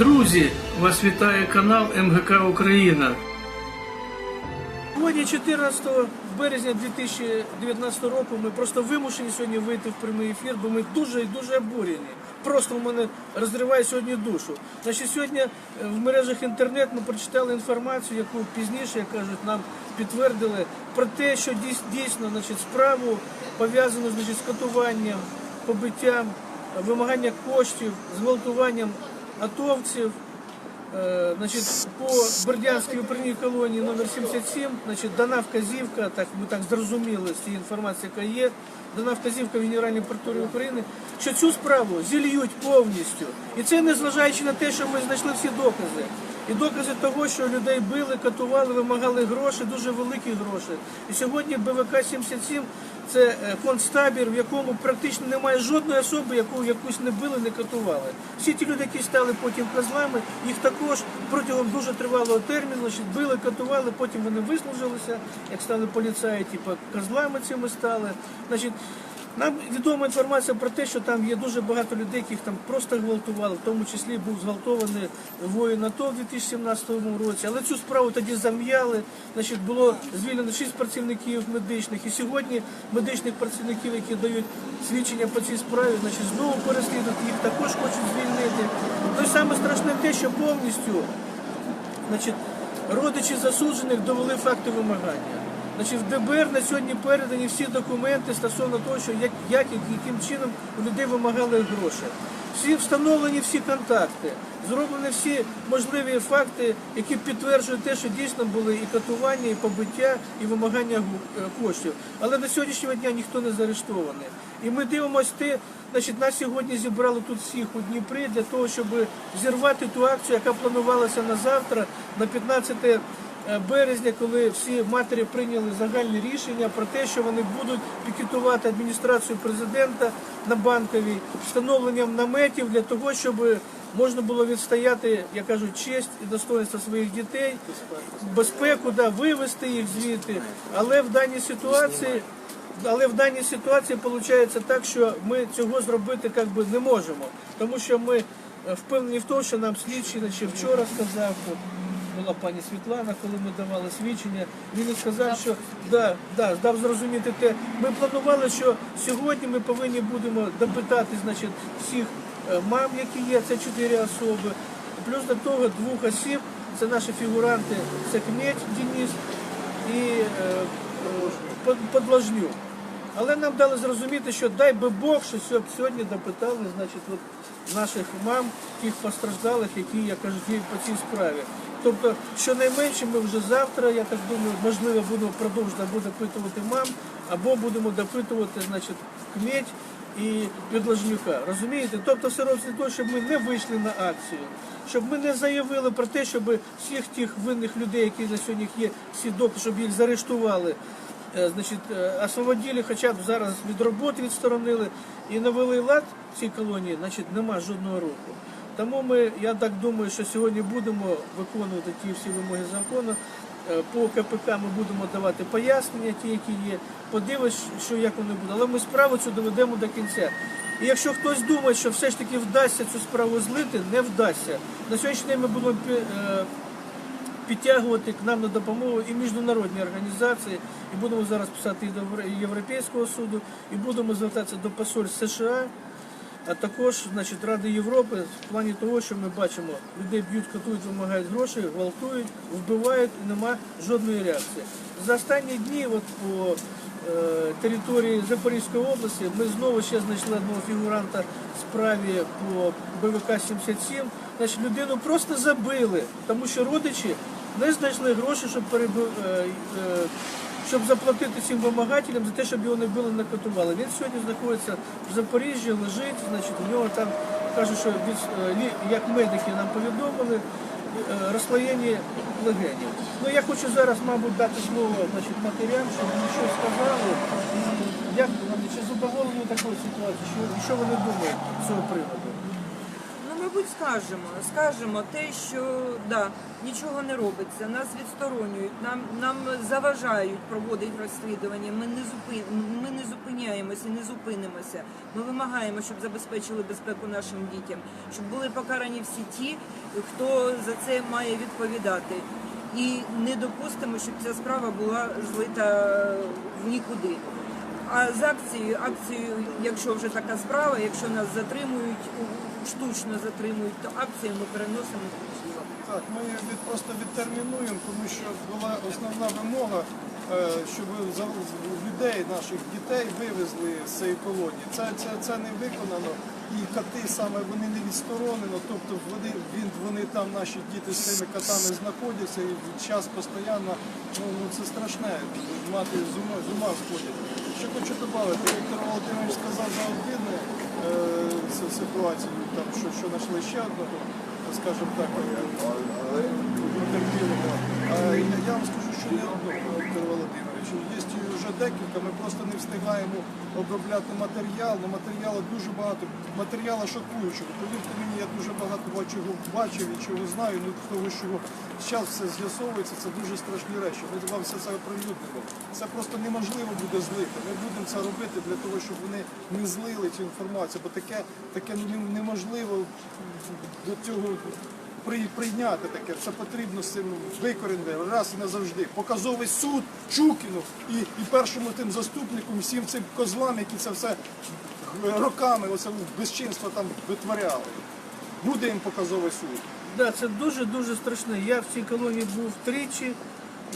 Друзі, вас вітає канал МГК Україна. Сьогодні 14 березня 2019 року ми просто вимушені сьогодні вийти в прямий ефір, бо ми дуже і дуже обурені. Просто в мене розриває сьогодні душу. Значить, сьогодні е, в мережах інтернет ми прочитали інформацію, яку пізніше, як кажуть, нам підтвердили про те, що дійс- дійсно значить, справу пов'язану значить, з катуванням, побиттям, вимаганням коштів, зґвалтуванням атовців. Е, Значить, по Бердянській управлінній колонії номер 77 значить, дана вказівка, так ми так зрозуміли з цієї інформації, яка є, дана вказівка в Генеральній прокуратурі України, що цю справу зільють повністю. І це незважаючи на те, що ми знайшли всі докази. І докази того, що людей били, катували, вимагали гроші, дуже великі гроші. І сьогодні БВК 77 це е, концтабір, в якому практично немає жодної особи, яку якусь не били, не катували. Всі ті люди, які стали потім козлами, їх також протягом дуже тривалого терміну значить, били, катували, потім вони вислужилися, як стали поліцаї, типу козлами цими стали. Значить, нам відома інформація про те, що там є дуже багато людей, яких там просто гвалтували, в тому числі був зґвалтований воїн АТО в 2017 році. Але цю справу тоді зам'яли. Значить, було звільнено 6 працівників медичних. І сьогодні медичних працівників, які дають свідчення по цій справі, значить, знову переслідують, їх також хочуть звільнити. І саме страшне те, що повністю Значить, родичі засуджених довели факти вимагання. Значить, в ДБР на сьогодні передані всі документи стосовно того, що як, як і яким чином у людей вимагали гроші. Всі встановлені всі контакти, зроблені всі можливі факти, які підтверджують те, що дійсно були і катування, і побиття, і вимагання е, коштів. Але до сьогоднішнього дня ніхто не заарештований. І ми дивимося те, значить, нас сьогодні зібрали тут всіх у Дніпрі для того, щоб зірвати ту акцію, яка планувалася на завтра, на 15 е, березня, коли всі матері прийняли загальне рішення про те, що вони будуть пікетувати адміністрацію президента на банковій встановленням наметів для того, щоб можна було відстояти, як кажуть, честь і достоинство своїх дітей, безпеку, да, вивести їх звідти. Але в даній ситуації. Але в даній ситуації виходить так, що ми цього зробити як би, не можемо, тому що ми е, впевнені в тому, що нам слідчий наче вчора сказав, була пані Світлана, коли ми давали свідчення, він сказав, що да, да, дав зрозуміти те. Ми планували, що сьогодні ми повинні будемо допитати значить, всіх е, мам, які є, це чотири особи. Плюс до того двох осіб, це наші фігуранти, це Кметь Денис і е, е, Под- Але нам дали зрозуміти, що дай би Бог, що сьо- сьогодні допитали значить, от наших мам, тих постраждалих, які, як кажуть, по цій справі. Тобто, щонайменше ми вже завтра, я так думаю, можливо, будемо продовжувати або допитувати мам, або будемо допитувати значить, кметь і Підложнюка. Розумієте? Тобто все робиться для того, щоб ми не вийшли на акцію, щоб ми не заявили про те, щоб всіх тих винних людей, які на сьогодні є, всі щоб їх заарештували. Е, Значить, е, освободили, хоча б зараз від роботи відсторонили і навели лад в цій колонії, значить, нема жодного руху. Тому ми, я так думаю, що сьогодні будемо виконувати ті всі вимоги закону. Е, По КПК ми будемо давати пояснення, ті, які є. Подивись, що як вони будуть. Але ми справу цю доведемо до кінця. І якщо хтось думає, що все ж таки вдасться цю справу злити, не вдасться. На сьогоднішній день ми будемо е, підтягувати к нам на допомогу і міжнародні організації, і будемо зараз писати і до Європейського суду, і будемо звертатися до посольств США, а також значить, Ради Європи в плані того, що ми бачимо, людей б'ють, катують, вимагають гроші, гвалтують, вбивають і нема жодної реакції. За останні дні от по е, території Запорізької області ми знову ще знайшли одного фігуранта справі по БВК 77. Значить, людину просто забили, тому що родичі не знайшли гроші, щоб переби... е, е, щоб заплатити цим вимагателям за те, щоб його не били, не катували. Він сьогодні знаходиться в Запоріжжі, лежить, значить, у нього там кажуть, що е, як медики нам повідомили, е, розслоєння легенів. Ну я хочу зараз, мабуть, дати слово значить, матерям, щоб вони щось сказали. Як вони чи задоволені такою ситуацією, що, що вони думають з цього приводу? Мабуть, скажемо. Скажемо те, що да, нічого не робиться, нас відсторонюють, нам, нам заважають проводити розслідування. Ми не зупин, ми не зупиняємося, не зупинимося. Ми вимагаємо, щоб забезпечили безпеку нашим дітям, щоб були покарані всі ті, хто за це має відповідати. І не допустимо, щоб ця справа була злита в нікуди. А з акцією, акцією, якщо вже така справа, якщо нас затримують, штучно затримують, то акцію ми переносимо Так, ми від, просто відтермінуємо, тому що була основна вимога, е, щоб людей, наших дітей вивезли з цієї колонії. Це, це, це не виконано. І коти саме вони не відсторонено, тобто вони, він, вони там, наші діти з цими котами знаходяться і час постійно, ну, ну це страшне, мати з ума, з ума сходять. Що хочу додати, Віктор Володимирович сказав за обідне е, ситуацію, там, що, знайшли ще одного, скажімо так, потерпілого. А я, я вам скажу, що не одного, Віктор Володимирович. Є ми просто не встигаємо обробляти матеріал, але матеріалу дуже багато, матеріалу шокуючого. Повірте мені, я дуже багато чого бачив і чого знаю, ну того, що зараз все з'ясовується, це дуже страшні речі. Ми вам все це оприлюднимо. Це просто неможливо буде злити. Ми будемо це робити для того, щоб вони не злили цю інформацію, бо таке, таке ну, неможливо до цього прийняти таке. Це потрібно з цим викорінити раз і назавжди. Показовий суд Чукіну і, і першому тим заступникам, і всім цим козлам, які це все роками оце безчинство там витворяли. Буде їм показовий суд. Да, це дуже дуже страшно. Я в цій колонії був тричі.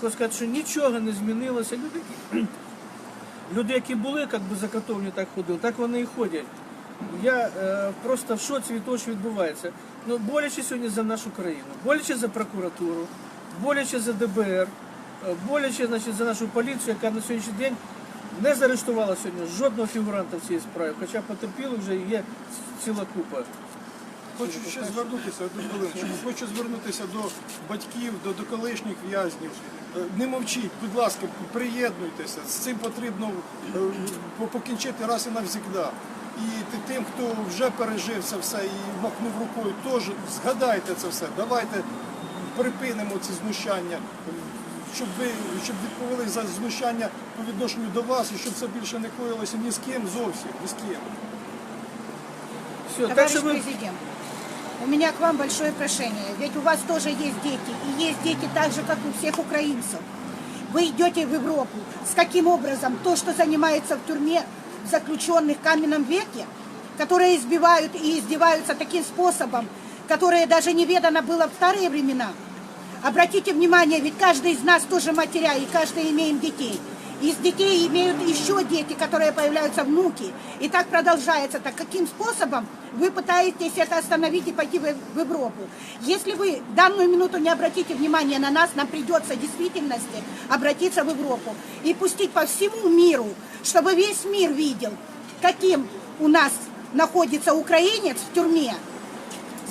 Хочу сказати, що нічого не змінилося. Люди, люди, які були як би, закатовані, так ходили, так вони і ходять. Я е, просто в шоці від того, що відбувається. Ну, боляче сьогодні за нашу країну, боляче за прокуратуру, боляче за ДБР, е, боляче значить, за нашу поліцію, яка на сьогоднішній день не заарештувала сьогодні жодного фігуранта в цій справі, хоча потерпіли вже є ціла купа. Хочу ще звернутися одну хвилинку. Хочу звернутися до батьків, до, до колишніх в'язнів. Е, Не мовчіть, будь ласка, приєднуйтеся. З цим потрібно е, покінчити раз і навсігда. І тим, хто вже пережив це все і махнув рукою, теж згадайте це все. Давайте припинимо ці знущання, щоб ви щоб відповіли за знущання по відношенню до вас і щоб це більше не коїлося ні з ким зовсім, ні з ким. Все, так Товарищ що ви президент, у меня к вам большое прошение. Ведь у вас тоже есть дети. И есть дети так же, как у всех украинцев. Вы идете в Европу. С каким образом то, что занимается в тюрьме заключенных в каменном веке, которые избивают и издеваются таким способом, которое даже неведано было в старые времена. Обратите внимание, ведь каждый из нас тоже матеря, и каждый имеем детей. Из детей имеют еще дети, которые появляются внуки. И так продолжается. Так каким способом вы пытаетесь это остановить и пойти в Европу? Если вы данную минуту не обратите внимание на нас, нам придется в действительности обратиться в Европу и пустить по всему миру, чтобы весь мир видел, каким у нас находится украинец в тюрьме,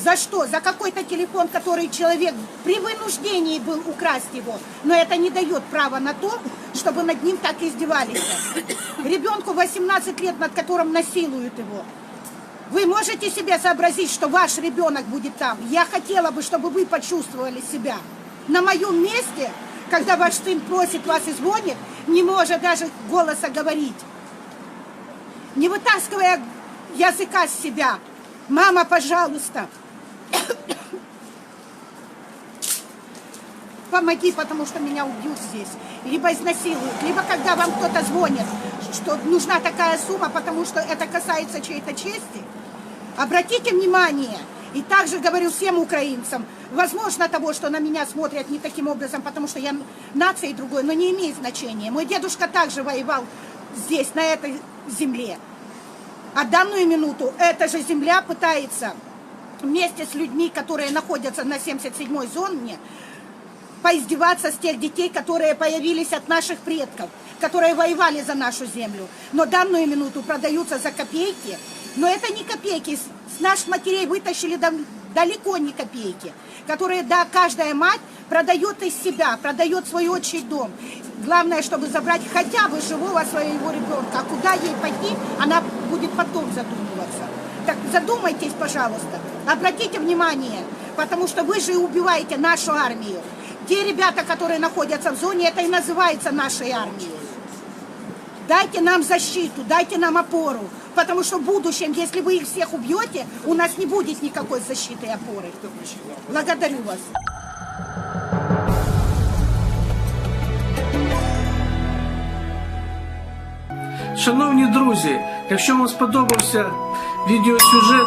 за что? За какой-то телефон, который человек при вынуждении был украсть его. Но это не дает права на то, чтобы над ним так издевались. Ребенку 18 лет, над которым насилуют его. Вы можете себе сообразить, что ваш ребенок будет там? Я хотела бы, чтобы вы почувствовали себя. На моем месте, когда ваш сын просит вас и звонит, не может даже голоса говорить. Не вытаскивая языка с себя. Мама, пожалуйста, помоги, потому что меня убьют здесь. Либо изнасилуют, либо когда вам кто-то звонит, что нужна такая сумма, потому что это касается чьей-то чести. Обратите внимание, и также говорю всем украинцам, возможно того, что на меня смотрят не таким образом, потому что я нация другой, но не имеет значения. Мой дедушка также воевал здесь, на этой земле. А данную минуту эта же земля пытается вместе с людьми, которые находятся на 77-й зоне, поиздеваться с тех детей, которые появились от наших предков, которые воевали за нашу землю. Но данную минуту продаются за копейки. Но это не копейки. С наших матерей вытащили далеко не копейки, которые, да, каждая мать продает из себя, продает свой отчий дом. Главное, чтобы забрать хотя бы живого своего ребенка. А куда ей пойти, она будет потом задумываться. Так задумайтесь, пожалуйста, обратите внимание, потому что вы же и убиваете нашу армию. Те ребята, которые находятся в зоне, это и называется нашей армией. Дайте нам защиту, дайте нам опору, потому что в будущем, если вы их всех убьете, у нас не будет никакой защиты и опоры. Благодарю вас. Шановні друзі, якщо вам сподобався відеосюжет